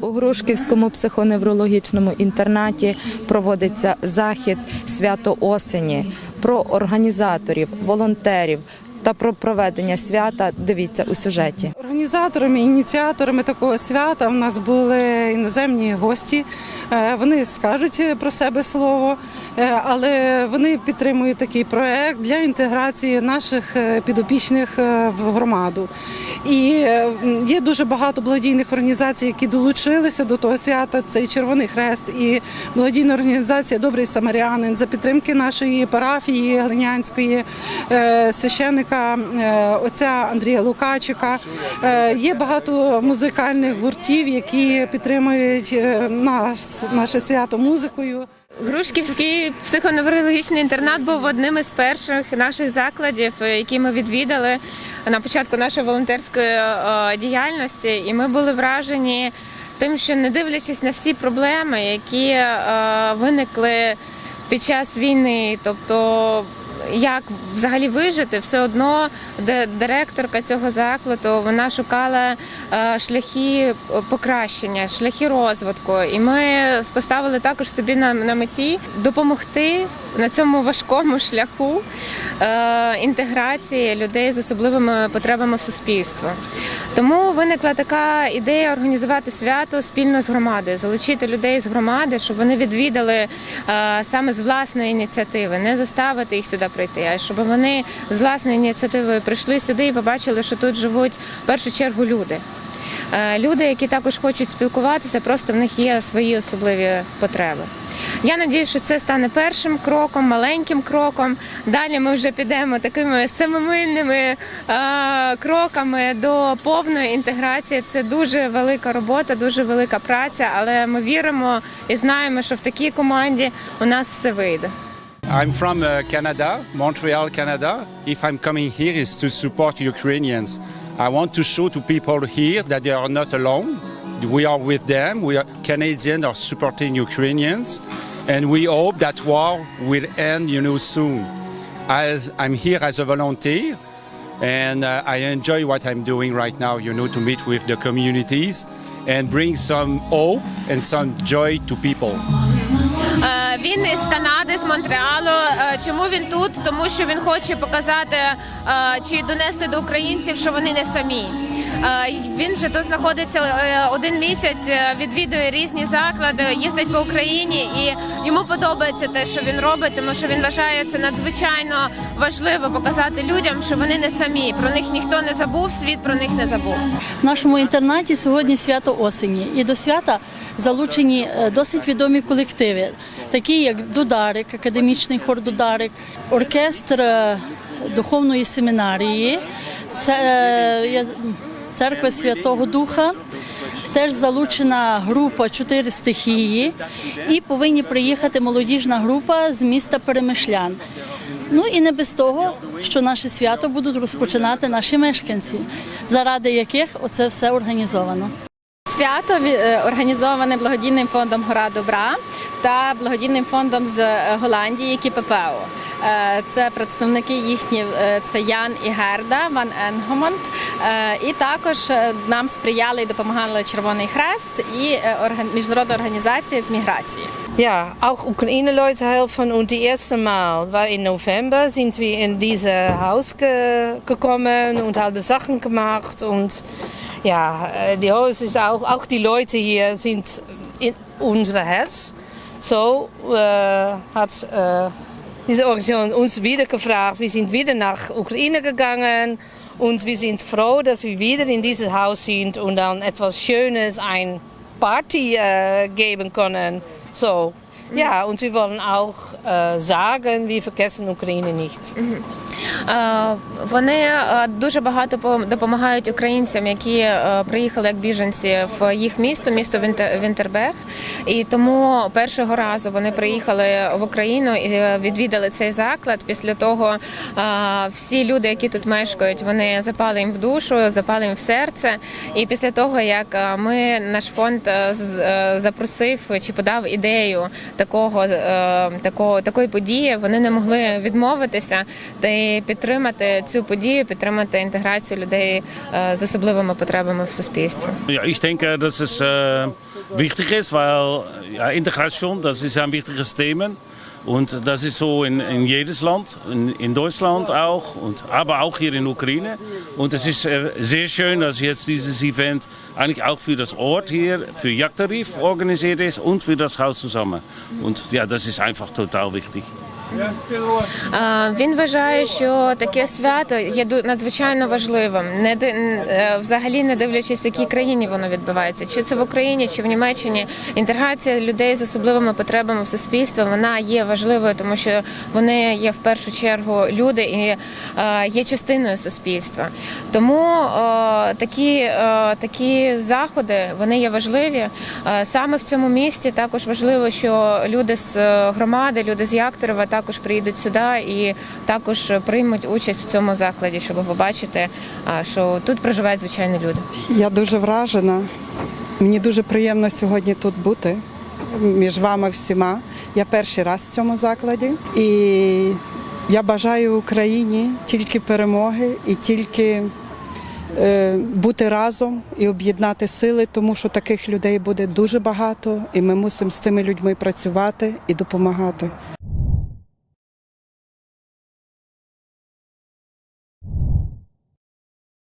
У Грушківському психоневрологічному інтернаті проводиться захід свято осені про організаторів, волонтерів та про проведення свята. Дивіться у сюжеті. Організаторами, ініціаторами такого свята в нас були іноземні гості. Е, Вони скажуть про себе слово, е, але вони підтримують такий проект для інтеграції наших е, підопічних в громаду. І є дуже багато благодійних організацій, які долучилися до того свята. Це і Червоний Хрест, і благодійна організація Добрий Самарянин за підтримки нашої парафії Глинянської священника отця Андрія Лукачика. Е, Є багато музикальних гуртів, які підтримують е, наш, наше свято музикою. Грушківський психоневрологічний інтернат був одним із перших наших закладів, е, які ми відвідали на початку нашої волонтерської діяльності, і ми були вражені тим, що не дивлячись на всі проблеми, які виникли під час війни, тобто як взагалі вижити, все одно директорка цього закладу вона шукала е, шляхи покращення, шляхи розвитку. І ми поставили також собі на, на меті допомогти на цьому важкому шляху е, інтеграції людей з особливими потребами в суспільство. Тому виникла така ідея організувати свято спільно з громадою, залучити людей з громади, щоб вони відвідали е, саме з власної ініціативи, не заставити їх сюди прийти, а щоб вони з власної ініціативи прийшли сюди і побачили, що тут живуть в першу чергу люди. Е, Люди, які також хочуть спілкуватися, просто в них є свої особливі потреби. Я сподіваюся, що це стане першим кроком, маленьким кроком. Далі ми вже підемо такими семимильними е, кроками до повної інтеграції. Це дуже велика робота, дуже велика праця, але ми віримо і знаємо, що в такій команді у нас все вийде. I'm from uh, Canada, Montreal, Canada. If I'm coming here is to support Ukrainians. I want to show to people here that they are not alone. We are with them. We are Canadians are supporting Ukrainians, and we hope that war will end, you know, soon. As I'm here as a volunteer, and uh, I enjoy what I'm doing right now, you know, to meet with the communities and bring some hope and some joy to people. Він із Канади, з Монреалу. Е, Чому він тут? Тому що він хоче показати е, чи донести до українців, що вони не самі. Е, Він вже тут знаходиться е, один місяць, е, відвідує різні заклади, їздить по Україні, і йому подобається те, що він робить, тому що він вважає це надзвичайно важливо показати людям, що вони не самі. Про них ніхто не забув, світ про них не забув. В нашому інтернаті сьогодні свято осені, і до свята залучені досить відомі колективи, такі як Дударик, академічний хор Дударик, оркестр духовної семінарії, це, я- церква Святого Духа. Теж залучена група чотири стихії, і повинні приїхати молодіжна група з міста Перемишлян. Ну і не без того, що наше свято будуть розпочинати наші мешканці, заради яких оце все організовано. Свято е, організоване благодійним фондом Гора Добра та благодійним фондом з е, Голландії КППО. Е, Це представники їхні це Ян і Герда Ван Енгомонт. І також нам сприяли і допомагали Червоний Хрест і міжнародна організація з міграції. Ja, auch Ukraine-Leute helfen. Und die erste Mal war in November, sind wir in dieses Haus ge gekommen und haben Sachen gemacht. Und ja, äh, die Haus ist auch, auch die Leute hier sind in unser Herz. So äh, hat äh, diese Organisation uns wieder gefragt. Wir sind wieder nach Ukraine gegangen und wir sind froh, dass wir wieder in dieses Haus sind und dann etwas Schönes, ein Party äh, geben können. So, ja, und wir wollen auch äh, sagen, wir vergessen Ukraine nicht. Е, Вони е, дуже багато пом- допомагають українцям, які е, приїхали як біженці в їх місто, місто Вінте- Вінтерберг. І тому першого разу вони приїхали в Україну і е, відвідали цей заклад. Після того е, всі люди, які тут мешкають, вони запали їм в душу, запали їм в серце. І після того, як е, ми наш фонд е, е, запросив чи подав ідею такого, е, такого такої події, вони не могли відмовитися. Та підтримати цю подію, підтримати інтеграцію людей е, з особливими потребами в суспільстві. Ja, ich denke, dass es äh, wichtig ist, weil ja, Integration, das ist ein wichtiges Thema. Und das ist so in, in jedes Land, in, in Deutschland auch, und, aber auch hier in Ukraine. Und es ist äh, sehr schön, dass jetzt dieses Event eigentlich auch für das Ort hier, für Jagdtarif organisiert ist und für das Haus zusammen. Und ja, das ist einfach total wichtig. Він вважає, що таке свято є надзвичайно важливим, не е, взагалі не дивлячись, в якій країні воно відбувається, чи це в Україні, чи в Німеччині. Інтеграція людей з особливими потребами в суспільстві вона є важливою, тому що вони є в першу чергу люди і е, є частиною суспільства. Тому е, такі, такі заходи вони є важливі. Саме в цьому місті також важливо, що люди з громади, люди з Якторова також приїдуть сюди і також приймуть участь в цьому закладі, щоб побачити, що тут проживають звичайні люди. Я дуже вражена. Мені дуже приємно сьогодні тут бути між вами всіма. Я перший раз в цьому закладі. І я бажаю Україні тільки перемоги і тільки е, бути разом і об'єднати сили, тому що таких людей буде дуже багато, і ми мусимо з тими людьми працювати і допомагати.